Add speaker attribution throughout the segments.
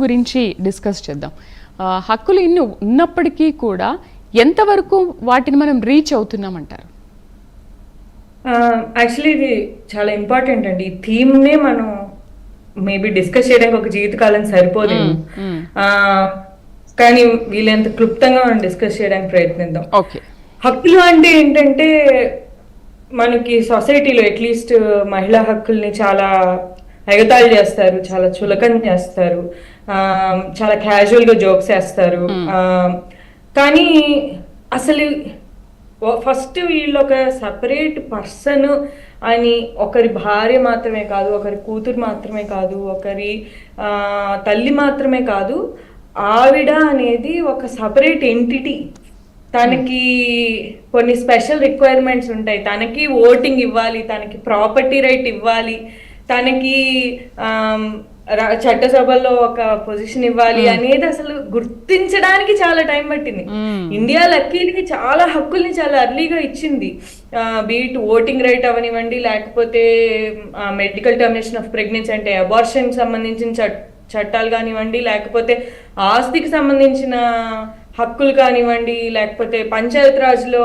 Speaker 1: గురించి డిస్కస్ చేద్దాం. హక్కులు ఇన్ని ఉన్నప్పటికీ కూడా ఎంతవరకు వాటిని మనం రీచ్ అవుతున్నామంటారు?
Speaker 2: యాక్చువల్లీ ఇది చాలా ఇంపార్టెంట్ అండి. ఈ థీమ్ నే మనం మేబీ డిస్కస్ చేయడానికి ఒక జీవితకాలం. ఆ, కానీ వీలైనంత క్లుప్తంగా మనం డిస్కస్ చేయడానికి ప్రయత్నిద్దాం.
Speaker 1: ఓకే.
Speaker 2: హక్కులు అంటే ఏంటంటే మనకి సొసైటీలో అట్లీస్ట్ మహిళా హక్కుల్ని చాలా ఎగతాళి చేస్తారు చాలా చులకన చేస్తారు. చాలా క్యాజువల్గా జోక్స్ వేస్తారు. కానీ అసలు ఫస్ట్ వీళ్ళు ఒక సపరేట్ పర్సన్ అని ఒకరి భార్య మాత్రమే కాదు ఒకరి కూతురు మాత్రమే కాదు ఒకరి తల్లి మాత్రమే కాదు ఆవిడ అనేది ఒక సపరేట్ ఎంటిటీ తనకి కొన్ని స్పెషల్ రిక్వైర్మెంట్స్ ఉంటాయి. తనకి ఓటింగ్ ఇవ్వాలి తనకి ప్రాపర్టీ రైట్ ఇవ్వాలి తనకి చట్టసభలో ఒక పొజిషన్ ఇవ్వాలి అనేది అసలు గుర్తించడానికి చాలా టైం పట్టింది. ఇండియా లక్కీలకి చాలా హక్కుల్ని చాలా అర్లీగా ఇచ్చింది. బీట్ ఓటింగ్ రైట్ అవనివ్వండి లేకపోతే మెడికల్ టర్మినేషన్ ఆఫ్ ప్రెగ్నెన్సీ అంటే అబార్షన్ సంబంధించిన చట్ చట్టాలు కానివ్వండి లేకపోతే ఆస్తికి సంబంధించిన హక్కులు కానివ్వండి లేకపోతే పంచాయత్ రాజ్లో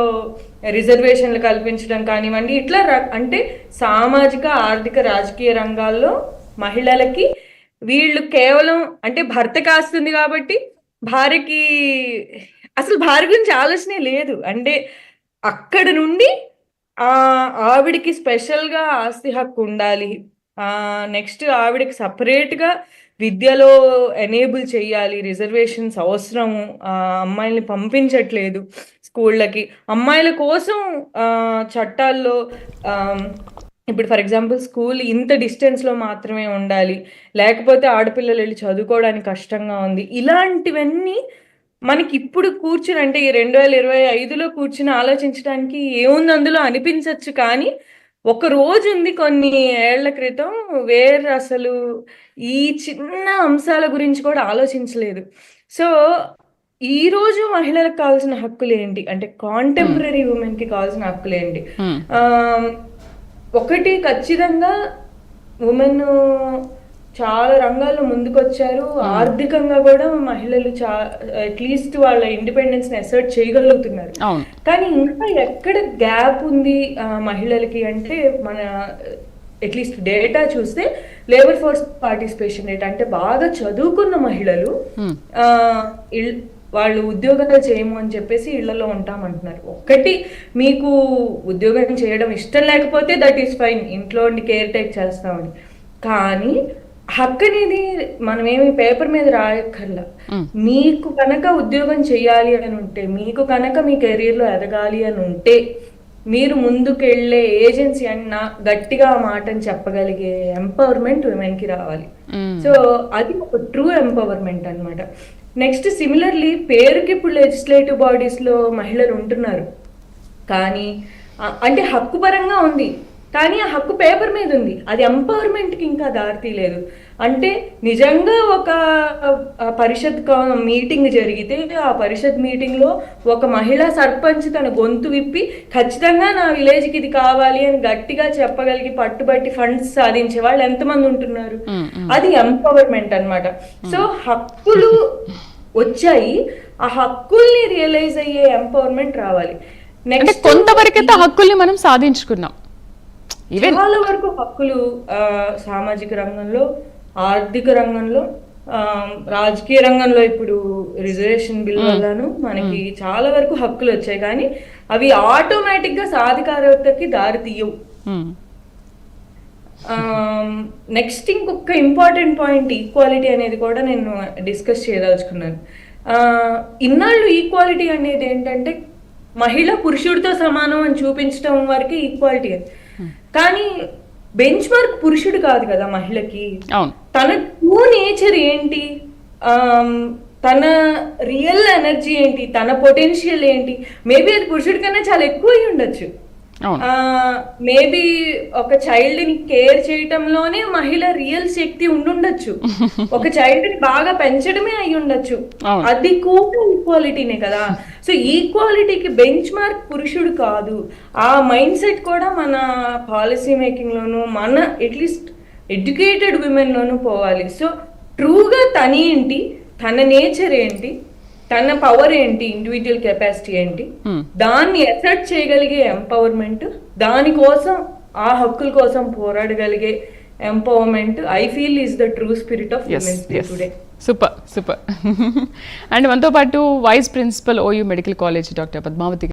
Speaker 2: రిజర్వేషన్లు కల్పించడం కానివ్వండి ఇట్లా అంటే సామాజిక ఆర్థిక రాజకీయ రంగాల్లో మహిళలకి వీళ్ళు కేవలం అంటే భర్త కాస్తుంది కాబట్టి భార్యకి అసలు భార్య గురించి ఆలోచనే లేదు. అంటే అక్కడ నుండి ఆ ఆవిడికి స్పెషల్గా ఆస్తి హక్కు ఉండాలి. ఆ నెక్స్ట్ ఆవిడకి సపరేట్గా విద్యలో ఎనేబుల్ చేయాలి. రిజర్వేషన్స్ అవసరము ఆ అమ్మాయిల్ని పంపించట్లేదు స్కూళ్ళకి. అమ్మాయిల కోసం ఆ చట్టాల్లో ఆ, ఇప్పుడు ఫర్ ఎగ్జాంపుల్ స్కూల్ ఇంత డిస్టెన్స్లో మాత్రమే ఉండాలి. లేకపోతే ఆడపిల్లలు వెళ్ళి చదువుకోవడానికి కష్టంగా ఉంది. ఇలాంటివన్నీ మనకి ఇప్పుడు కూర్చుని అంటే ఈ రెండు వేల ఇరవై ఐదులో కూర్చుని ఆలోచించడానికి ఏముంది అందులో అనిపించవచ్చు కానీ ఒక రోజు ఉంది కొన్ని ఏళ్ళ క్రితం వేర్ అసలు ఈ చిన్న అంశాల గురించి కూడా ఆలోచించలేదు. సో ఈ రోజు మహిళలకు కావాల్సిన హక్కులు ఏంటి? అంటే కాంటెంపరీ ఉమెన్కి కావాల్సిన హక్కులు ఏంటి. ఆమ్, ఒకటి ఖచ్చితంగా ఉమెన్ చాలా రంగాల్లో ముందుకొచ్చారు. ఆర్థికంగా కూడా మహిళలు చా అట్లీస్ట్ వాళ్ళ ఇండిపెండెన్స్ని అసర్ట్ చేయగలుగుతున్నారు కానీ ఇంకా ఎక్కడ గ్యాప్ ఉంది మహిళలకి అంటే మన అట్లీస్ట్ డేటా చూస్తే లేబర్ ఫోర్స్ పార్టిసిపేషన్ రేట్ అంటే బాగా చదువుకున్న మహిళలు ఇల్- వాళ్ళు ఉద్యోగాలు చేయము అని చెప్పేసి ఇళ్ళలో ఉంటామంటున్నారు. ఒక్కటి మీకు ఉద్యోగం చేయడం ఇష్టం లేకపోతే దట్ ఈస్ ఫైన్ ఇంట్లో కేర్ టేక్ చేస్తామని. కానీ హక్కు అనేది మనం ఏమి పేపర్ మీద రాయక్కర్లా. మీకు కనుక ఉద్యోగం చేయాలి అని ఉంటే మీకు కనుక మీ కెరీర్లో ఎదగాలి అని ఉంటే మీరు ముందుకెళ్ళే ఏజెన్సీ అని నా గట్టిగా మాటని చెప్పగలిగే ఎంపవర్మెంట్కి రావాలి. సో అది ఒక ట్రూ ఎంపవర్మెంట్ అన్నమాట. నెక్స్ట్ సిమిలర్లీ పేరుకి ఇప్పుడు లెజిస్లేటివ్ బాడీస్లో మహిళలు ఉంటున్నారు? కానీ అంటే హక్కుపరంగా ఉంది. కానీ ఆ హక్కు పేపర్ మీద ఉంది. అది ఎంపవర్మెంట్కి ఇంకా దారితీయలేదు అంటే నిజంగా ఒక పరిషత్ మీటింగ్ జరిగితే ఆ పరిషత్ మీటింగ్లో ఒక మహిళా సర్పంచ్ తన గొంతు విప్పి ఖచ్చితంగా నా విలేజ్కి ఇది కావాలి అని గట్టిగా చెప్పగలిగి పట్టుబట్టి ఫండ్స్ సాధించే వాళ్ళు ఎంతమంది ఉంటున్నారు. అది ఎంపవర్మెంట్ అన్నమాట. సో హక్కులు వచ్చాయి. ఆ హక్కుల్ని రియలైజ్ అయ్యే ఎంపవర్మెంట్ రావాలి. నెక్స్ట్
Speaker 1: కొంతవరకైతే హక్కుల్ని మనం సాధించుకున్నాం.
Speaker 2: చాలా వరకు హక్కులు సామాజిక రంగంలో ఆర్థిక రంగంలో రాజకీయ రంగంలో ఇప్పుడు రిజర్వేషన్ బిల్ వల్లను మనకి చాలా వరకు హక్కులు వచ్చాయి. కానీ అవి ఆటోమేటిక్గా సాధికారతకి దారి తీయవు.
Speaker 1: మ్మ్.
Speaker 2: నెక్స్ట్ ఇంకొక ఇంపార్టెంట్ పాయింట్ ఈక్వాలిటీ అనేది కూడా నేను డిస్కస్ చేయదలుచుకున్నాను. ఆ, ఇన్నాళ్ళు ఈక్వాలిటీ అనేది ఏంటంటే మహిళ పురుషుడితో సమానం అని చూపించడం వరకే ఈక్వాలిటీ. కానీ బెంచ్ మార్క్ పురుషుడు కాదు కదా మహిళకి. తన ట్రూ నేచర్ ఏంటి? తన రియల్ ఎనర్జీ ఏంటి? తన పొటెన్షియల్ ఏంటి? మేబీ అది పురుషుడి కన్నా చాలా ఎక్కువ అయి ఉండొచ్చు. మేబీ ఒక చైల్డ్ని కేర్ చేయటంలోనే మహిళ రియల్ శక్తి ఉండుండొచ్చు. ఒక చైల్డ్ని బాగా పెంచడమే అయి ఉండొచ్చు. అది కూడా ఈక్వాలిటీనే కదా. సో ఈక్వాలిటీకి బెంచ్ మార్క్ పురుషుడు కాదు. ఆ మైండ్ సెట్ కూడా మన పాలసీ మేకింగ్ లోను మన అట్లీస్ట్ ఎడ్యుకేటెడ్ విమెన్ లోను పోవాలి. సో ట్రూగా తన ఏంటి? తన నేచర్ ఏంటి? తన పవర్ ఏంటి? ఇండివిజువల్ కెపాసిటీ ఏంటి?
Speaker 1: Hmm.
Speaker 2: దాన్ని ఎసర్ట్ చేయగలిగే ఎంపవర్మెంట్ దానికోసం ఆ హక్కుల కోసం పోరాడగలిగే empowerment I feel is the true spirit of today
Speaker 1: super super and మనతో పాటు vice principal OU medical college doctor Padmavathi